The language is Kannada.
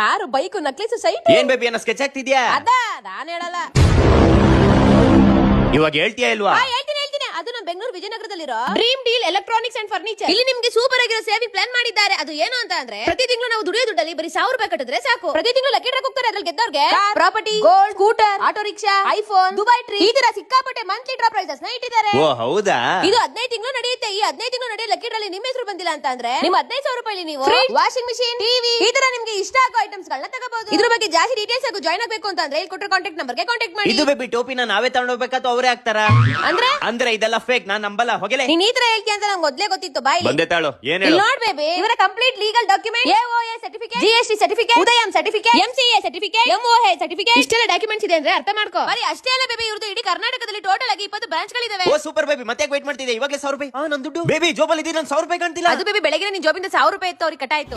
Car bike necklace site. ಏನ್ ಬೇಬಿ ಅನ್ನೋ ಸ್ಕೆಚ್ ಆಗ್ತಿದ್ಯಾ ಅದ ನಾನು ಹೇಳಲ್ಲ. ಇವಾಗ ಹೇಳ್ತೀಯಾ ಇಲ್ವಾ? ಆ, ಹೇಳ್ತೀನಿ ಹೇಳ್ತೀನಿ. ಅದು ನಮ್ಮ Bengaluru ವಿಜಯನಗರದಲ್ಲಿರೋ dream deal electronics and furniture ಇಲ್ಲಿ ನಿಮ್ಗೆ ಸೂಪರ್ ಆಗಿರೋ ಸೇವಿಂಗ್ ಪ್ಲಾನ್ ಮಾಡಿದ್ದಾರೆ. ಅದು ಏನು ಅಂತ ಅಂದ್ರೆ ಪ್ರತಿ ತಿಂಗಳು ನಾವು ದುಡಿಯೋ ದುಡ್ಡಲ್ಲಿ ಬರೀ ಸಾವಿರ ರೂಪಾಯಿ ಕಟ್ಟಿದ್ರೆ ಸಾಕು. ಪ್ರತಿ ತಿಂಗಳು ಲಕ್ಕಿ ಡ್ರಾಕ್ ಹೋಗ್ತಾರೆ ಅದ್ರಲ್ಲಿ ಗೆದ್ದವ್ರಿಗೆ. Property gold scooter auto rickshaw iPhone Dubai tree ಈ ತರ ಸಿಕ್ಕಾಪಟ್ಟೆ ಮಂತ್ಲಿ ಡ್ರಾ ಪ್ರೈಸಸ್ನ ಇಟ್ಟಿದ್ದಾರೆ. ಓ ಹೌದಾ? ಇದು ಹದಿನೈದು ಈ ಹದಿನೈದು ತಿಂಗಳು ನಡೆಯೋ ಲಕ್ಕಿ ಡ್ರಲ್ಲಿ ನಿಮ್ಮ ಹೆಸರು ಬಂದಿಲ್ಲ ಅಂತ ಅಂದ್ರೆ ನಿಮ್ ಹದಿನೈದು ಸಾವಿರ ರೂಪಾಯಿ ನೀವು ವಾಷಿಂಗ್ ಮಿಷಿನ್ ಟಿವಿ ಈ ತರ ನಿಮ್ಗೆ ಇಷ್ಟ ಆಗೋ ಐಟಮ್ಸ್ ಗಳನ್ನ ತಗೋಬಹುದು. ಇದ್ರ ಬಗ್ಗೆ ಜಾಸ್ತಿ ಡೀಟೇಲ್ಸ್ ಆಗು ಜಾಯ್ನ್ ಆಗಬೇಕು ಅಂತ ಅಂದ್ರೆ ಇಲ್ಲಿ ಕೊಟ್ಟರೆ ಕಾಂಟ್ಯಾಕ್ಟ್ ನಂಬರ್ಗೆ ಕಾಂಟ್ಯಾಕ್ಟ್ ಮಾಡಿ. ಇದು ಬೇಬಿ ಟೋಪಿನ ನಾವೇ ತಗೊಂಡೋಗ್ಬೇಕಾ ಅವರೇ ಹಾಕ್ತಾರ? ಅಂದ್ರೆ? ಅಂದ್ರೆ ಇದೆಲ್ಲ ಫೇಕ್ ನಾನ್ ನಂಬಲ್ಲ ಹೋಗಲೇ. ನೀನ್ ಈ ತರ ಹೇಳ್ತಿ ಅಂತ ನಂಗೆ ಮೊದ್ಲೇ ಗೊತ್ತಿತ್ತು ಬಾಯ್ ಬಂದೆ ತಾಳು ಏನ್ ಹೇಳು? ನೋಡ್ ಬೇಬಿ ಇವರ complete legal document GST certificate Udyam certificate MCA certificate MOA certificate ಇಷ್ಟೆಲ್ಲ ಡಾಕ್ಯುಮೆಂಟ್ಸ್ ಇದೆ ಅಂದ್ರೆ ಅರ್ಥ ಮಾಡ್ಕೋ. ಬರೀ ಅಷ್ಟೇ ಅಲ್ಲ ಬೇಬಿ ಇವ್ರದ್ದು ಇಡೀ ಕರ್ನಾಟಕದಲ್ಲಿ ಟೋಟಲ್ ಆಗಿ ಇಪ್ಪತ್ತು ಬ್ರಾಂಚ್ ಗಳಿದಾವೆ. ಓ ಸೂಪರ್ ಬೇಬಿ ಮತ್ತೆ ವೇಟ್ ಮಾಡ್ತಿದ್ದೆ? ಇವಾಗಲೇ ಸಾವಿರ ರೂಪಾಯಿ? ಆ ನನ್ ದುಡ್ಡು. ಬೇಬಿ ಜೋಬಲ್ಲಿ ಇದೀನಿ ನನ್ ಸಾವಿರ ರೂಪಾಯಿ ಕಾಣ್ತಿಲ್ಲ. ಅದು ಬೇಬಿ ಬೆಳಗ್ಗೆ ನಿನ್ ಜೋಬಿಂದ ಸಾವಿರ ರೂಪಾಯಿ ಇತ್ತು ಅವ್ರಿಗೆ ಕಟ್ಟಾಯ್ತು